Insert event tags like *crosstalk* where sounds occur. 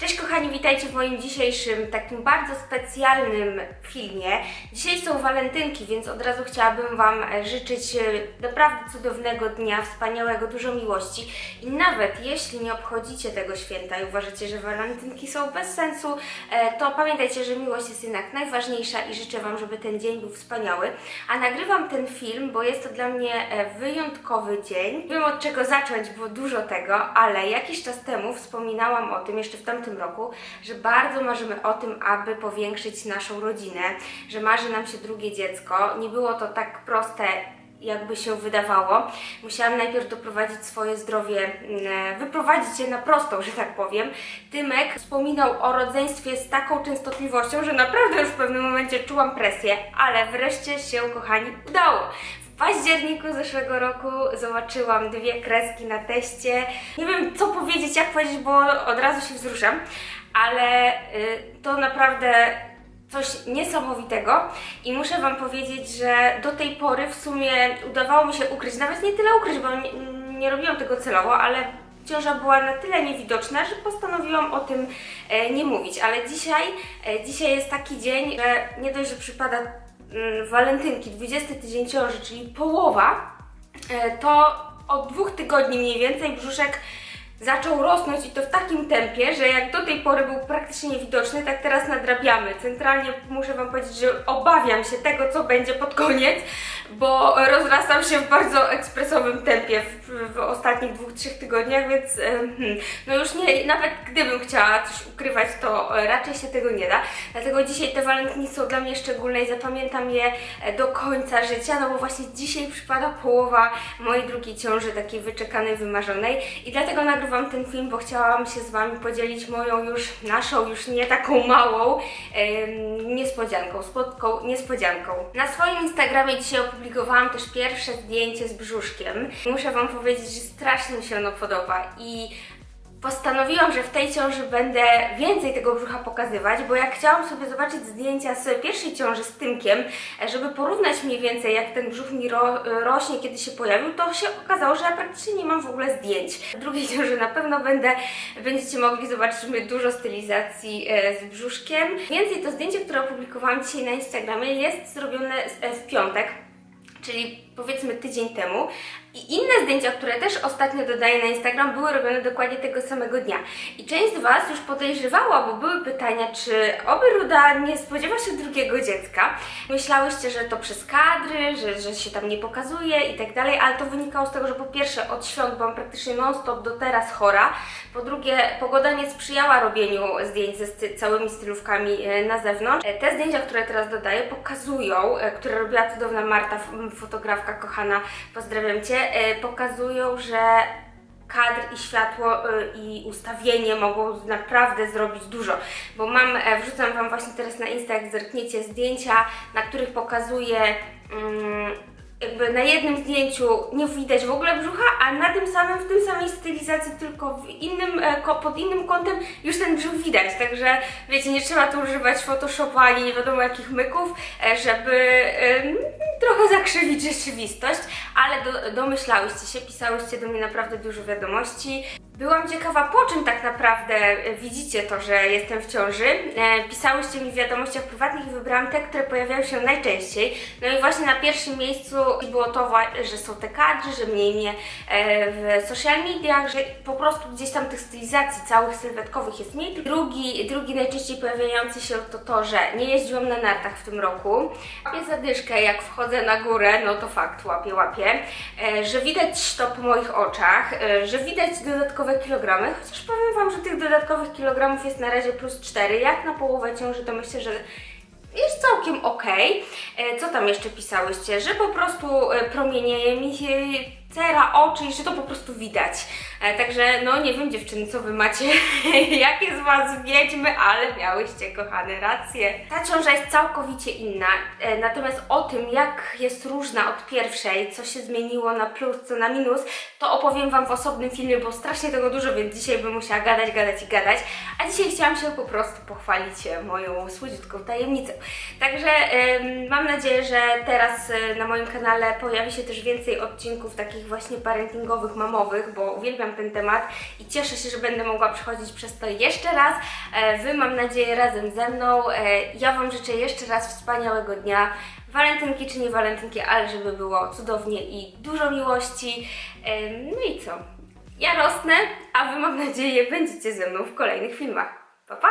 Cześć kochani, witajcie w moim dzisiejszym takim bardzo specjalnym filmie. Dzisiaj są walentynki, więc od razu chciałabym Wam e, życzyć e, naprawdę cudownego dnia, wspaniałego, dużo miłości. I nawet jeśli nie obchodzicie tego święta i uważacie, że walentynki są bez sensu, e, to pamiętajcie, że miłość jest jednak najważniejsza i życzę Wam, żeby ten dzień był wspaniały. A nagrywam ten film, bo jest to dla mnie wyjątkowy dzień. Nie wiem od czego zacząć, było dużo tego, ale jakiś czas temu wspominałam o tym, jeszcze w tamtym roku, że bardzo marzymy o tym, aby powiększyć naszą rodzinę, że marzy nam się drugie dziecko. Nie było to tak proste, jakby się wydawało. Musiałam najpierw doprowadzić swoje zdrowie, mm, wyprowadzić je na prostą, że tak powiem. Tymek wspominał o rodzeństwie z taką częstotliwością, że naprawdę już w pewnym momencie czułam presję, ale wreszcie się, kochani, udało. Październiku zeszłego roku zobaczyłam dwie kreski na teście. Nie wiem, co powiedzieć, jak powiedzieć, bo od razu się wzruszam, ale y, to naprawdę coś niesamowitego i muszę Wam powiedzieć, że do tej pory w sumie udawało mi się ukryć, nawet nie tyle ukryć, bo nie, nie robiłam tego celowo, ale ciąża była na tyle niewidoczna, że postanowiłam o tym e, nie mówić, ale dzisiaj, e, dzisiaj jest taki dzień, że nie dość, że przypada walentynki, 20 tydzień ciąży, czyli połowa, e, to od dwóch tygodni mniej więcej brzuszek zaczął rosnąć i to w takim tempie, że jak do tej pory był praktycznie niewidoczny, tak teraz nadrabiamy. Centralnie muszę Wam powiedzieć, że obawiam się tego, co będzie pod koniec, bo rozrastam się w bardzo ekspresowym tempie w, w ostatnich dwóch, trzech tygodniach, więc e, hmm, no już nie, nawet gdybym chciała coś ukrywać, to raczej się tego nie da. Dlatego dzisiaj te walentynki są dla mnie szczególne i zapamiętam je e, do końca życia, no bo właśnie dzisiaj przypada połowa mojej drugiej ciąży, takiej wyczekanej, wymarzonej i dlatego nagrywam ten film, bo chciałam się z Wami podzielić moją już, naszą już nie taką małą em, niespodzianką, słodką niespodzianką. Na swoim Instagramie dzisiaj opublikowałam też pierwsze zdjęcie z brzuszkiem. Muszę Wam powiedzieć, że strasznie mi się ono podoba i postanowiłam, że w tej ciąży będę więcej tego brzucha pokazywać, bo jak chciałam sobie zobaczyć zdjęcia z pierwszej ciąży z Tymkiem, żeby porównać mniej więcej jak ten brzuch mi ro, rośnie, kiedy się pojawił, to się okazało, że ja praktycznie nie mam w ogóle zdjęć. W drugiej ciąży na pewno będę, będziecie mogli zobaczyć dużo stylizacji e, z brzuszkiem. Więcej to zdjęcie, które opublikowałam dzisiaj na Instagramie jest zrobione e, w piątek czyli powiedzmy tydzień temu. I inne zdjęcia, które też ostatnio dodaję na Instagram, były robione dokładnie tego samego dnia. I część z Was już podejrzewała, bo były pytania, czy oby Ruda nie spodziewa się drugiego dziecka. Myślałyście, że to przez kadry, że, że się tam nie pokazuje i tak dalej, ale to wynikało z tego, że po pierwsze od świąt byłam praktycznie non-stop do teraz chora, po drugie pogoda nie sprzyjała robieniu zdjęć ze całymi stylówkami e, na zewnątrz. E, Te zdjęcia, które teraz dodaję, pokazują, e, które robiła cudowna Marta, fotografka kochana, pozdrawiam Cię, pokazują, że kadr i światło e, i ustawienie mogą naprawdę zrobić dużo, bo mam, e, wrzucam Wam właśnie teraz na Insta, jak zerkniecie zdjęcia, na których pokazuję mm, jakby na jednym zdjęciu nie widać w ogóle brzucha, a na tym samym, w tym samej stylizacji, tylko w innym, e, pod innym kątem już ten brzuch widać, także wiecie, nie trzeba tu używać Photoshopa ani nie wiadomo jakich myków, e, żeby trochę zakrzywić rzeczywistość, ale do, domyślałyście się, pisałyście do mnie naprawdę dużo wiadomości. Byłam ciekawa, po czym tak naprawdę e, widzicie to, że jestem w ciąży. E, pisałyście mi w wiadomościach prywatnych i wybrałam te, które pojawiają się najczęściej. No i właśnie na pierwszym miejscu było to, że są te kadry, że mniej mnie e, w social mediach, że po prostu gdzieś tam tych stylizacji całych sylwetkowych jest mniej. Drugi, drugi najczęściej pojawiający się to to, że nie jeździłam na nartach w tym roku. Łapię zadyszkę, jak wchodzę na górę, no to fakt, łapię, łapię. E, że widać to po moich oczach, e, że widać dodatkowe kilogramy, chociaż powiem Wam, że tych dodatkowych kilogramów jest na razie plus 4. Jak na połowę ciąży, to myślę, że jest całkiem okej. E, Co tam jeszcze pisałyście? Że po prostu e, promienieje mi się cera, oczy i że to po prostu widać. E, Także no nie wiem dziewczyny, co wy macie, *laughs* jakie z was wiedźmy, ale miałyście kochane racje. Ta ciąża jest całkowicie inna, e, natomiast o tym jak jest różna od pierwszej, co się zmieniło na plus, co na minus, to opowiem wam w osobnym filmie, bo strasznie tego dużo, więc dzisiaj bym musiała gadać, gadać i gadać. A dzisiaj chciałam się po prostu pochwalić e, moją słodziutką tajemnicą. Także mam nadzieję, że teraz na moim kanale pojawi się też więcej odcinków takich takich właśnie parentingowych, mamowych, bo uwielbiam ten temat i cieszę się, że będę mogła przechodzić przez to jeszcze raz. E, Wy mam nadzieję razem ze mną. E, Ja Wam życzę jeszcze raz wspaniałego dnia. Walentynki czy nie walentynki, ale żeby było cudownie i dużo miłości. E, No i co? Ja rosnę, a Wy mam nadzieję będziecie ze mną w kolejnych filmach. Pa, pa!